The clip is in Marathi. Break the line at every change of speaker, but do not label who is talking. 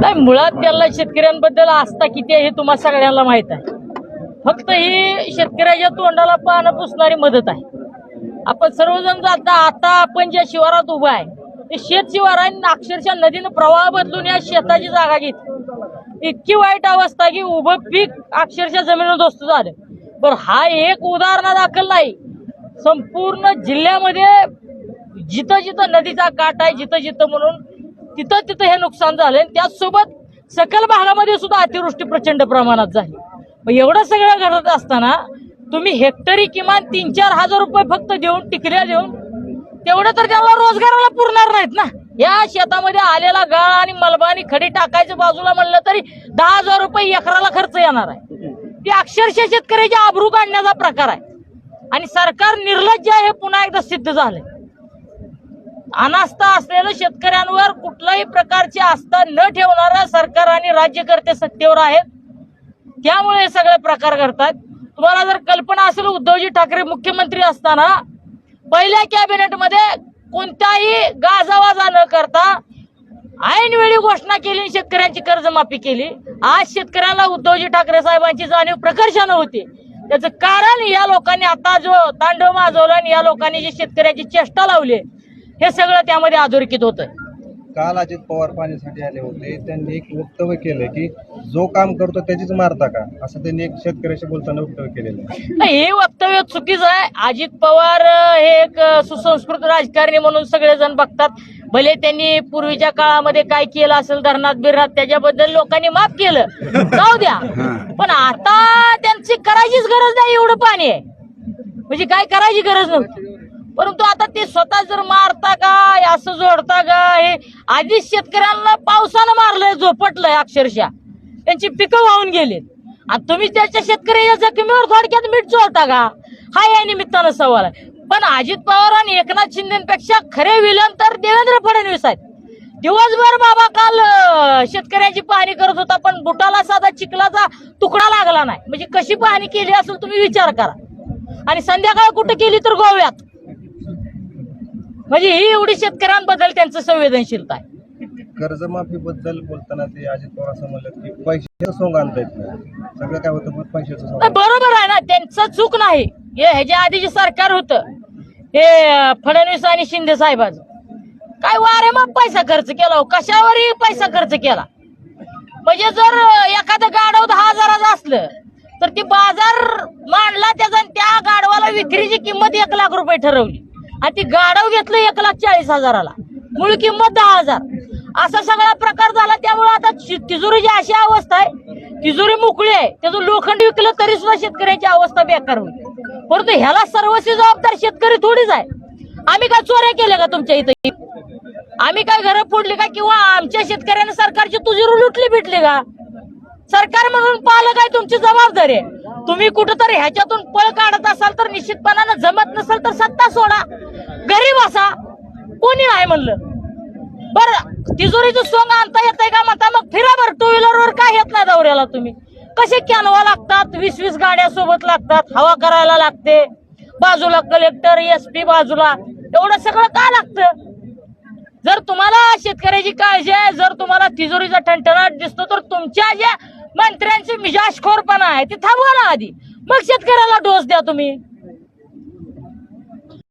नाही मुळात त्याला शेतकऱ्यांबद्दल आस्था किती आहे हे तुम्हाला सगळ्यांना माहीत आहे. फक्त ही शेतकऱ्याच्या तोंडाला पानं पुसणारी मदत आहे. आपण सर्वजण आता आता आपण ज्या शिवारात उभा आहे ते शेत शिवार आहे अक्षरशः नदीनं प्रवाह बदलून या शेताची जागा घेतली. इतकी वाईट अवस्था की उभं पीक अक्षरशः जमिनीवर दोस्त झालं. पण हा एक उदाहरणा दाखल नाही. संपूर्ण जिल्ह्यामध्ये जिथं जिथं नदीचा काठ आहे जिथं जिथं म्हणून तिथं तिथं हे नुकसान झालं आणि त्याचसोबत सकल भागामध्ये सुद्धा अतिवृष्टी प्रचंड प्रमाणात झाली. मग एवढं सगळं घडत असताना तुम्ही हेक्टरी किमान तीन चार हजार रुपये फक्त देऊन टिकल्या देऊन तेवढं तर त्याला रोजगाराला पुरणार नाहीत ना. या शेतामध्ये आलेला गाळ आणि मलबा आणि खडी टाकायचं बाजूला म्हणलं तरी दहा हजार रुपये एकराला खर्च येणार आहे. ती अक्षरशः शेतकऱ्याची आबरू काढण्याचा प्रकार आहे. आणि सरकार निर्लज्ज आहे हे पुन्हा एकदा सिद्ध झालंय. अनास्था असलेलं शेतकऱ्यांवर कुठल्याही प्रकारची आस्था न ठेवणारं सरकार आणि राज्यकर्ते सत्तेवर आहेत. त्यामुळे हे सगळे प्रकार करतात तुम्हाला जर कल्पना असेल उद्धवजी ठाकरे मुख्यमंत्री असताना पहिल्या कॅबिनेटमध्ये कोणताही गाजावाजा न करता ऐनवेळी घोषणा केली आणि शेतकऱ्यांची कर्जमाफी केली. आज शेतकऱ्यांना उद्धवजी ठाकरे साहेबांची जाणीव प्रकर्षानं होती. त्याचं कारण या लोकांनी आता जो तांडव माजवला आणि या लोकांनी जी शेतकऱ्याची चेष्टा लावली हे सगळं त्यामध्ये अधोरेखित होतं
काल अजित पवार पाण्यासाठी आले होते. त्यांनी एक वक्तव्य केलं की जो काम करतो त्याचीच मारता का? असं त्यांनी एक शेतकऱ्याशी बोलताना वक्तव्य केलेलं आहे.
नाही, हे वक्तव्य चुकीचं आहे. अजित पवार अं, हे एक अं, सुसंस्कृत राजकारणी म्हणून सगळेजण बघतात. भले त्यांनी पूर्वीच्या काळामध्ये काय केलं असेल धरणात बिरणात त्याच्याबद्दल लोकांनी माफ केलं. जाऊ द्या. पण आता त्यांची करायचीच गरज नाही एवढं पाणी आहे. म्हणजे काय करायची गरज नव्हती? परंतु आता ते स्वतः जर मारता का असं जोडता का हे आधीच शेतकऱ्यांना पावसानं मारलंय झोपटलंय अक्षरशः. त्यांची पिकं वाहून गेलीत. आणि तुम्ही त्याच्या शेतकऱ्याच्या जखमीवर थोडक्यात मीठ जोडता का? हा या निमित्तानं सवाल आहे. पण अजित पवार आणि एकनाथ शिंदेपेक्षा खरे विलन तर देवेंद्र फडणवीस आहेत. दिवसभर बाबा काल शेतकऱ्यांची पाहणी करत होता पण बुटाला साधा चिखलाचा तुकडा लागला नाही. म्हणजे कशी पाहणी केली असेल तुम्ही विचार करा. आणि संध्याकाळ कुठे केली तर गोव्यात? म्हणजे ही एवढी शेतकऱ्यांबद्दल त्यांचं संवेदनशीलता आहे.
कर्जमाफी बद्दल बोलताना ते अजित पवार असं म्हणलं की पैशाचं सोंग आणता येत नाही. सगळं काय होतं? पण पैशाचं सोंग.
नाही, बरोबर आहे ना त्यांचं चूक नाही. हे ह्याच्या आधी जे सरकार होतं हे अं, फडणवीस आणि शिंदे साहेबांचं. काय वारे मग पैसा खर्च केला हो, कशावरही पैसा खर्च केला. म्हणजे जर अं, एखादं गाडव दहा हजाराचं असलं तर ती बाजार मांडला त्याचा आणि त्या गाडवाला विक्रीची किंमत एक लाख रुपये ठरवली. आणि ती गाडव घेतलं एक लाख चाळीस हजाराला. मूळ किंमत दहा हजार. असा सगळा प्रकार झाला त्यामुळे आता तिजोरी तिजोरीची अशी अवस्था आहे तिजोरी मोकळी आहे त्याचं लोखंड विकलं तरी सुद्धा शेतकऱ्यांची अवस्था बेकार होईल. परंतु ह्याला सर्वस्वी जबाबदार शेतकरी थोडीच आहे. आम्ही काय चोऱ्या केल्या का तुमच्या इथं? आम्ही काय घरं फोडली का किंवा आमच्या शेतकऱ्यांना सरकारची तुझी लुटली भेटली का? सरकार म्हणून पालक आहे तुमची जबाबदारी आहे? तुम्ही कुठंतरी ह्याच्यातून पळ काढत असाल तर निश्चितपणानं जमत नसेल तर सत्ता सोडा. गरीब असा. कोणी नाही म्हणलं. बरं तिजोरीचं सोंग आणता येतंय का म्हणता? मग फिरा बर टू व्हीलरवर काय येत नाही दौऱ्याला तुम्ही? कसे कॅनवा लागतात? वीस वीस गाड्या सोबत लागतात. हवा करायला लागते. बाजूला कलेक्टर एस पी बाजूला. एवढं सगळं का लागतं? जर तुम्हाला शेतकऱ्याची काळजी आहे जर तुम्हाला तिजोरीचा ठणठणाट दिसतो तर तुमच्या ज्या मंत्र्यांचे मिजाजखोरपणा आहे. ते थांबवा ना आधी. मग शेतकऱ्याला डोस द्या तुम्ही.